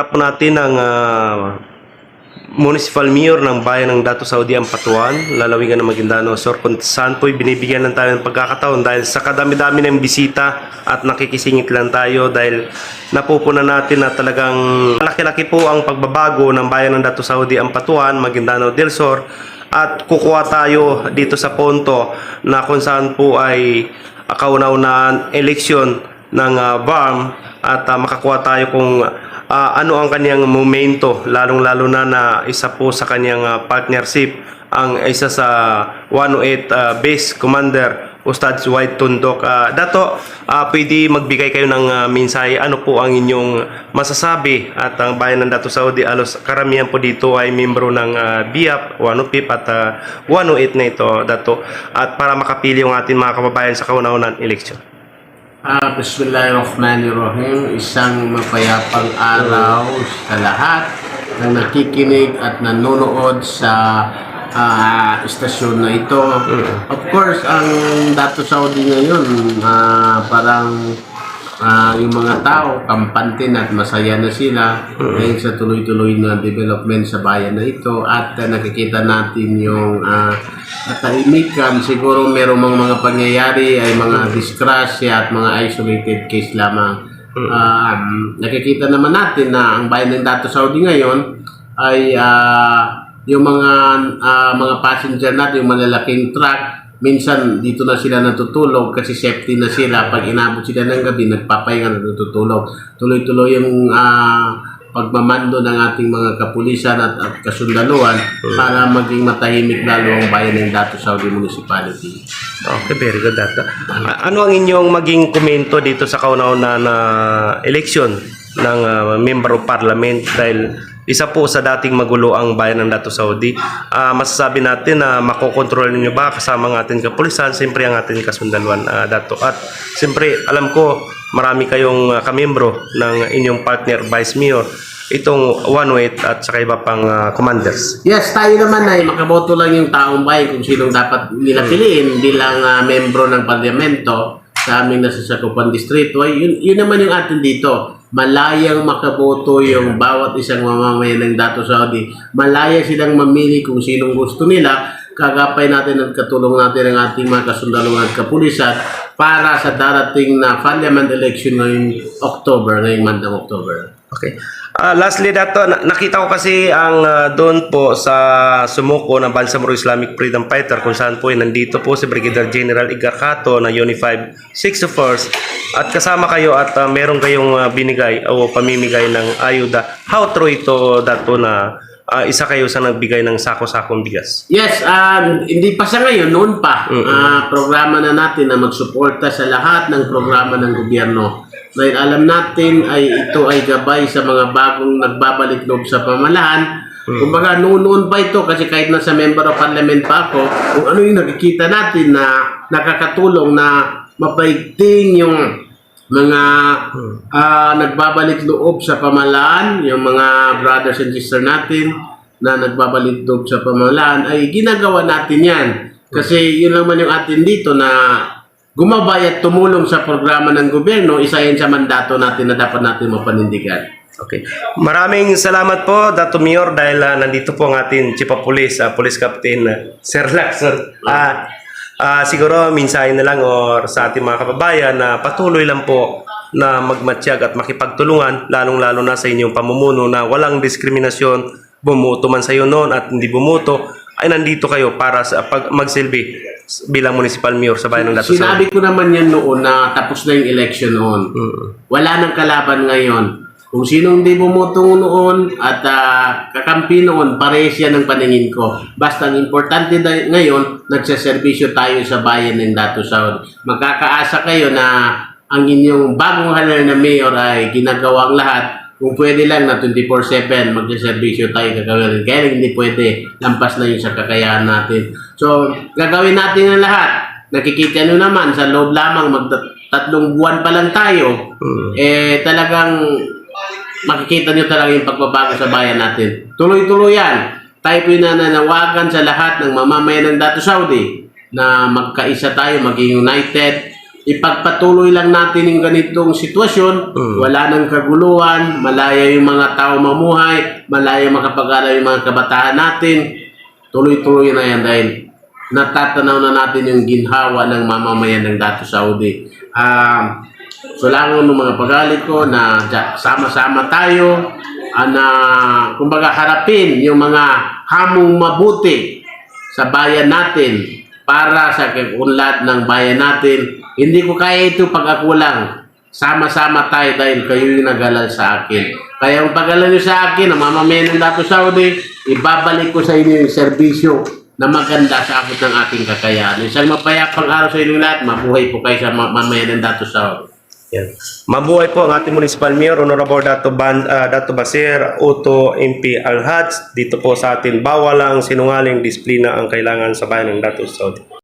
Harap natin ang ah, municipal mayor ng bayan ng Dato Saudi Ampatuan, lalawigan ng Maguindano. Sur, kung saan po binibigyan lang tayo ng pagkakataon dahil sa kadami-dami ng bisita at nakikisingit lang tayo dahil napupuna natin na talagang malaki-laki po ang pagbabago ng bayan ng Dato Saudi Ampatuan, Maguindano del Sur. At kukuha tayo dito sa Ponto na kung saan po ay kauna-unaan eleksyon ng uh, BARM at ah, makakuha tayo kung ah, ano ang kanyang momento lalong-lalo na na isa po sa kanyang ah, partnership ang isa sa 108 ah, base commander Ustad White Tundok. Ah, Dato, ah, pwede magbigay kayo ng ah, mensahe. Ano po ang inyong masasabi at ang bayan ng Dato Saudi alos karamihan po dito ay membro ng ah, BIAP, 105 at ah, 108 na ito, Dato. At para makapili yung ating mga kababayan sa kauna-unang eleksyon. Ah, Bismillahirrahmanirrahim. Isang mapayapang araw sa lahat na nakikinig at nanonood sa ah, istasyon na ito. Of course, ang Dato Saudi ngayon, ah, parang ah, yung mga tao, kampante na at masaya na sila dahil sa tuloy-tuloy na development sa bayan na ito at ah, nakikita natin yung ah, katahimikan. Siguro merong mga, mga pangyayari ay mga disgrasya at mga isolated case lamang. Um, nakikita naman natin na ang bayan ng Dato Saudi ngayon ay ah, yung mga ah, mga passenger natin, yung malalaking truck, minsan dito na sila natutulog kasi safety na sila. Pag inabot sila ng gabi, nagpapahinga na natutulog. Tuloy-tuloy yung ah, pagmamando ng ating mga kapulisan at, at kasundaluan para maging matahimik lalo ang bayan ng Dato Saudi Municipality. Okay, very good data. A- Ano ang inyong maging komento dito sa kauna-una na eleksyon ng ah, member of parliament dahil isa po sa dating magulo ang bayan ng Dato Saudi. Ah, masasabi natin na makokontrol ninyo ba kasama ang ating kapulisan, siyempre ang ating kasundaluan ah, Dato. At siyempre, alam ko marami kayong ah, kamembro ng inyong partner Vice Mayor itong 108 at saka iba pang ah, commanders. Yes, tayo naman ay makaboto lang yung taong bayan kung sinong dapat nila piliin bilang ah, membro ng parlamento sa aming nasasakupan distrito. Ay, yun, yun naman yung atin dito. Malayang makaboto yung bawat isang mamamayan ng Dato Saudi. Malaya silang mamili kung sinong gusto nila. Kagapay natin at katulong natin ang ating mga kasundalong at kapulisan para sa darating na parliament election ngayong October, ngayong month ng October. Okay. Ah, lastly, Dato, na- nakita ko kasi ang ah, doon po sa sumuko ng Bangsamoro Islamic Freedom Fighter kung saan po ay nandito po si Brigadier General Igarcato na Unified 61st at kasama kayo at ah, meron kayong ah, binigay o pamimigay ng ayuda. How true ito, Dato, na ah, isa kayo sa nagbigay ng sako-sakong bigas? Yes, um, hindi pa sa ngayon, noon pa. Ah, programa na natin na magsuporta sa lahat ng programa ng gobyerno. Dahil alam natin ay ito ay gabay sa mga bagong nagbabalik loob sa pamalaan. Kumbaga, noon-noon pa ito kasi kahit nasa member of parliament pa ako, kung ano yung nakikita natin na nakakatulong na mapaigting yung mga ah, nagbabalik loob sa pamalaan, yung mga brothers and sisters natin na nagbabalik loob sa pamalaan, ay ginagawa natin yan. Kasi yun lang man yung atin dito na gumabay at tumulong sa programa ng gobyerno, isa yan sa mandato natin na dapat natin mapanindigan. Okay. Maraming salamat po, Dato Mayor, dahil ah, nandito po ang ating Chief of Police, ah, Police Captain ah, Sir Lacson. Ah, ah, siguro minsahin na lang or sa ating mga kababayan na patuloy lang po na magmatsyag at makipagtulungan, lalong-lalo na sa inyong pamumuno na walang diskriminasyon, bumuto man sa iyo noon at hindi bumuto, ay nandito kayo para sa pag magsilbi bilang municipal mayor sa bayan ng Dato. Sinabi ko naman yan noon na tapos na yung election noon. Wala nang kalaban ngayon. Kung sinong di bumoto noon at ah, kakampi noon, parehas yan ang paningin ko. Basta ang importante na- ngayon, nagsaservisyo tayo sa bayan ng Dato Saudi. Magkakaasa kayo na ang inyong bagong halal na mayor ay ginagawang lahat. Kung pwede lang na 24-7, magsaservisyo tayo gagawin. Kaya hindi pwede, lampas na yun sa kakayahan natin. So, gagawin natin ang lahat. Nakikita nyo naman, sa loob lamang, mag tatlong buwan pa lang tayo, eh talagang makikita nyo talaga yung pagbabago sa bayan natin. Tuloy-tuloy yan. Tayo po nananawagan sa lahat ng mamamayan ng Dato Saudi na magkaisa tayo, maging united. Ipagpatuloy lang natin yung ganitong sitwasyon, wala nang kaguluhan, malaya yung mga tao mamuhay, malaya makapag-aral yung mga kabataan natin, tuloy-tuloy na yan dahil natatanaw na natin yung ginhawa ng mamamayan ng Dato Saudi. Ah, so lang ng mga pagalit ko na sama-sama tayo. Ah, na kumbaga harapin yung mga hamong mabuti sa bayan natin para sa kaunlad ng bayan natin. Hindi ko kaya ito pag ako lang. Sama-sama tayo dahil kayo yung nag-alal sa akin. Kaya ang pag-alal nyo sa akin, ang mamamayan ng Dato Saudi, ibabalik ko sa inyo yung serbisyo na maganda sa abot ng aking kakayahan. Isang mapayapang araw sa inyong lahat, mabuhay po kayo sa ma- mamamayan ng Dato Saudi. Yan. Mabuhay po ang ating Municipal Mayor, Honorable Dato, Ban, ah, Dato Basir, Uto MP Alhaj. Dito po sa atin, bawal ang sinungaling disiplina ang kailangan sa bayan ng Dato Saudi.